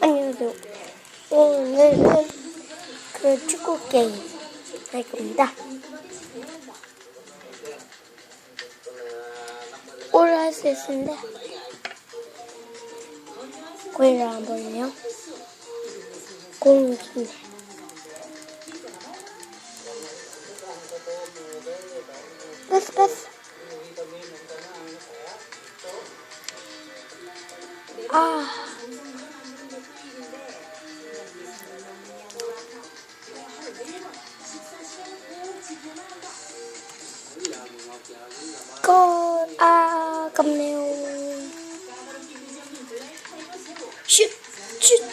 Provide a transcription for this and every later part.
안녕하세요. 오늘은 그 축구 게임 할 겁니다. 골을 할 수 있는데 골을 안 보이네요. 공이 긴데. 패스 패스. 아. 골, 아, 아깝네요. 슛, 슛,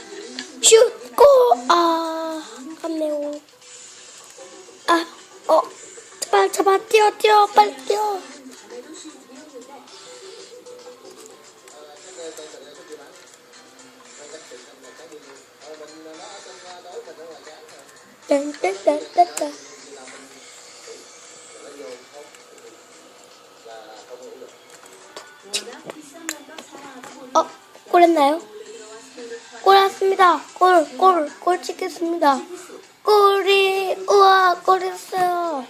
슛, 골, 아, 아깝네요. 아, 어, 제발, 제발, 뛰어, 뛰어, 빨리 뛰어. 딴딴딴딴딴. 골 했나요? 골 왔습니다. 골, 골, 골 찍겠습니다. 골이, 우와, 골 했어요.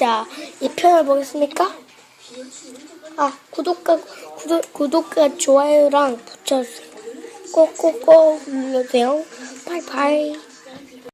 자, 이 편을 보겠습니까? 아, 구독과, 구독, 구독과 좋아요랑 붙여주세요. 꼭꼭꼭 눌러주세요. 바이바이.